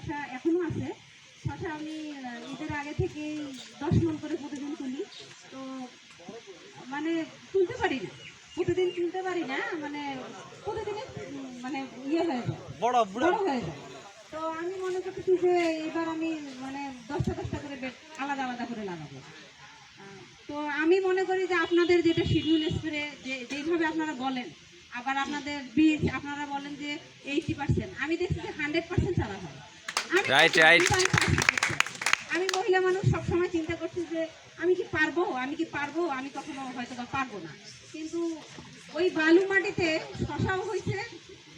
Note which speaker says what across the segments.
Speaker 1: শশা এখনও আছে। শশা আমি ঈদের আগে থেকেই দশ মন করে প্রতিদিন তুলি। তো মানে তুলতে পারি না। প্রতিদিন তুলতে পারি না মানে প্রতিদিনই মানে ইয়ে হয়ে যায়।
Speaker 2: বড়
Speaker 1: বড়। হয়ে যায়। তো আমি মনে করতেছি যে এবার আমি মানে দশটা দশটা করে বেড আলাদা আলাদা করে লাগাবো। তো আমি মনে করি যে আপনাদের যেটা শিডিউল স্প্রে যে যেইভাবে আপনারা বলেন আবার আপনাদের বীজ আপনারা বলেন যে এইটি পার্সেন্ট আমি দেখছি যে হান্ড্রেড পার্সেন্ট চারা হয়। কিন্তু
Speaker 3: right.
Speaker 1: আমি মহিলা মানুষ সবসময় চিন্তা করছি যে আমি কি পারব? আমি কি পারব? আমি কখনো হয়তো বা পারব না। কিন্তু ওই বালু মাটিতে শশাও হয়েছে,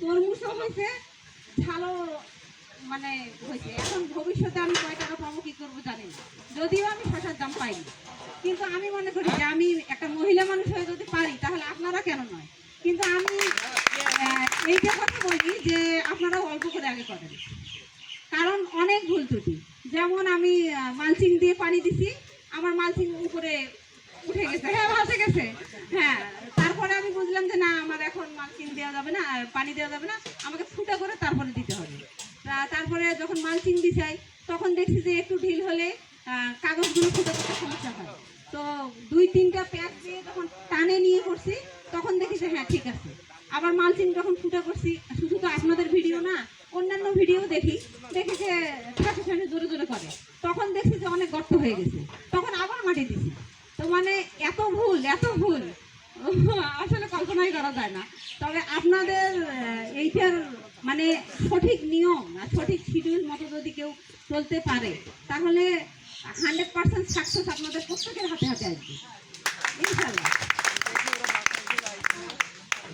Speaker 1: তরমুজও হয়েছে, ঝালও মানে হয়েছে। এখন ভবিষ্যতে আমি কয় টাকা পাবো, কি করব জানি না। যদিও আমি শশার দাম পাইনি। কিন্তু আমি মনে করি যে আমি একটা মহিলা মানুষ হয়ে যদি পারি, তাহলে আপনারা কেন নয়? কিন্তু আমি এইটা কথা বলি যে আপনারা অল্প করে আগে করেন কারণ অনেক ভুল ত্রুটি যেমন আমি মালচিং দিয়ে পানি দিছি, আমার মালচিং উপরে উঠে গেছে। হ্যাঁ ভাসে গেছে। হ্যাঁ তারপরে আমি বুঝলাম যে না, আমার এখন মালচিং দেওয়া যাবে না পানি দেওয়া যাবে না, আমাকে ফুটা করে তারপরে দিতে হবে। তারপরে যখন মালচিং দিছাই তখন দেখছি যে একটু ঢিল হলে কাগজগুলো ফুটে করতে সমস্যা হয়। তো দুই তিনটা প্যাক দিয়ে যখন টানে নিয়ে করছি, তখন দেখি যে হ্যাঁ ঠিক আছে। আবার মালচিং যখন ফুটা করছি, শুধু তো আপনাদের ভিডিও না, অন্যান্য ভিডিও দেখি দেখি যে ঠাকুর জোরে জোরে করে তখন দেখছি যে অনেক গর্ত হয়ে গেছে। তখন আবার মাটি দিছি। তো মানে এত ভুল এত ভুল। আসলে কল্পনাই করা যায় না। তবে আপনাদের এইটার মানে সঠিক নিয়ম আর সঠিক শিডিউল মতো যদি কেউ চলতে পারে, তাহলে হান্ড্রেড পার্সেন্ট সাকসেস আপনাদের প্রত্যেকের হাতে হাতে আসবে।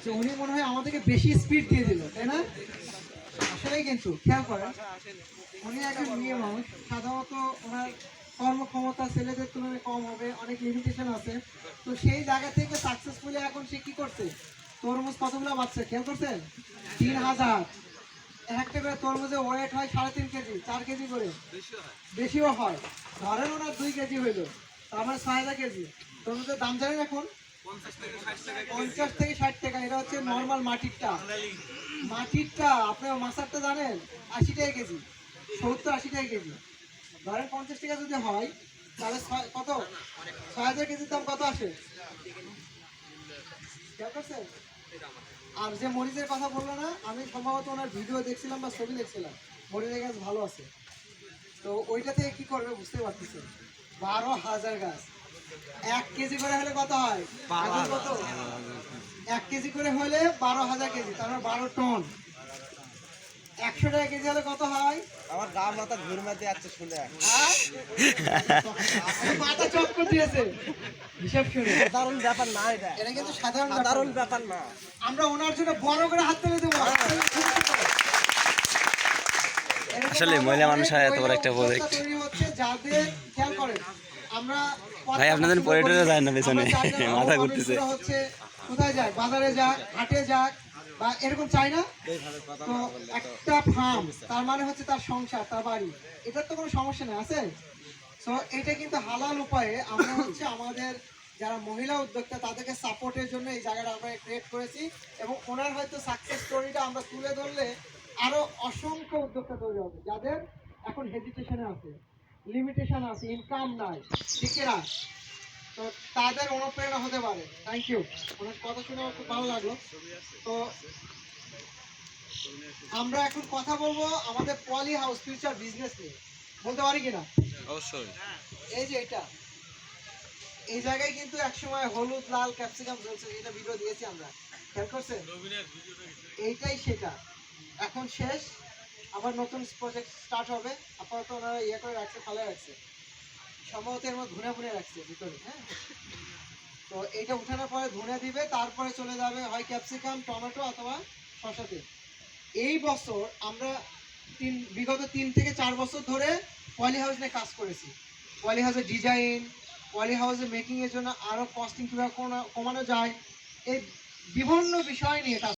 Speaker 4: যে উনি মনে হয় আমাদেরকে বেশি স্পিড দিয়ে দিল, তাই না? আসলেই কিন্তু, খেয়াল করেন। উনি একজন মেয়ে মানুষ সাধারণত ওনার কর্মক্ষমতা ছেলেদের তুলনায় কম হবে, অনেক লিমিটেশন আছে। তো সেই জায়গা থেকে সাকসেসফুলি এখন সে কি করছে? তরমুজ কতগুলো বাচ্চা খেয়াল করছেন? তিন হাজার। একটা করে তরমুজে ওয়েট হয় সাড়ে তিন কেজি, চার কেজি করে। বেশিও হয়। ধরেন ওনার দুই কেজি হইল। তার মানে ছয় হাজার কেজি। তরমুজের দাম জানেন এখন? পঞ্চাশ থেকে ষাট টাকা। এটা হচ্ছে নর্মাল মাটিরটা। মাটিরটা, আপনার মাছারটা জানেন? আশি টাকা কেজি। সত্তর আশি টাকা কেজি। ধরেন পঞ্চাশ টাকা যদি হয় তাহলে কত? ছয় হাজার কেজির দাম কত আসে? আর যে মরিচের কথা বলল না আমি সম্ভবত ওনার ভিডিও দেখছিলাম বা ছবি দেখছিলাম। মরিচের গাছ ভালো আছে। তো ওইটা থেকে কি করবে বুঝতে পারতেছেন? বারো হাজার গাছ। এক কেজি করে হলে কত হয়? কত? এক কেজি করে হলে বারো হাজার কেজি তার বারো টন। একশো টাকা কেজি হলে কত হয়?
Speaker 2: আমার গা মাথা ঘুর মারতে যাচ্ছে শুনে।
Speaker 4: মাথা চক্কর দিয়েছে হিসাব শুনে।
Speaker 2: সাধারণ ব্যাপার না এটা।
Speaker 4: এটা কিন্তু সাধারণ ব্যাপার।
Speaker 2: সাধারণ
Speaker 4: না।
Speaker 2: ব্যাপার না।
Speaker 4: আমরা ওনার জন্য বড় করে হাত তুলে দেবো।
Speaker 3: আসলে মহিলা মানুষ হয় এত বড় একটা
Speaker 4: যাদের খেয়াল করেন আমরা
Speaker 3: ভাই, আপনাদের পরে যায় না পেছনে। মাথা ঘুরতেছে।
Speaker 4: হচ্ছে কোথায় যায়? বাজারে যাক হাটে যাক বা এরকম চাই না? তো একটা ফার্ম তার মানে হচ্ছে তার সংসার তার বাড়ি। এটার তো কোনো সমস্যা নেই আছে? তো এটা কিন্তু হালাল উপায়ে আমরা হচ্ছে আমাদের যারা মহিলা উদ্যোক্তা তাদেরকে সাপোর্টের জন্য এই জায়গাটা আমরা ক্রিয়েট করেছি এবং ওনার হয়তো সাকসেস স্টোরিটা আমরা তুলে ধরলে আরও অসংখ্য উদ্যোক্তা তৈরি হবে। যাদের এখন হেজিটেশনে আছে লিমিটেশন আছে ইনকাম নাই ঠিকেরা তো তাদের অনুপ্রেরণা হতে পারে। থ্যাংক ইউ ওনার কথা শুনে আমার খুব ভালো লাগল। তো আমরা এখন কথা বলব আমাদের পলি হাউস ফিউচার বিজনেস নিয়ে। বলতে পারি কিনা?
Speaker 3: অবশ্যই।
Speaker 4: এই যে এটা। এই জায়গায় কিন্তু একসময় হলুদ লাল ক্যাপসিকাম চলছে এটা ভিডিও দিয়েছি আমরা। খেয়াল করছেন? এইটাই সেটা। এখন শেষ। আবার নতুন প্রজেক্ট স্টার্ট হবে। আপাতত ওনারা ইয়ে করে রাখছে ফালে রাখছে। সম্ভবত এর মধ্যে ধুনে ভুনে রাখছে ভিতরে হ্যাঁ? তো এটা উঠানোর পরে ধুনে দিবে, তারপরে চলে যাবে হয় ক্যাপসিকাম, টমেটো অথবা শসাতে এই বছর আমরা তিন, বিগত তিন থেকে চার বছর ধরে পলি হাউস নিয়ে কাজ করেছি। পলি হাউসের ডিজাইন, পলি হাউসের মেকিংয়ের জন্য আরও কস্টিং কীভাবে কমানো যায়, এই বিভিন্ন বিষয় নিয়ে কাজ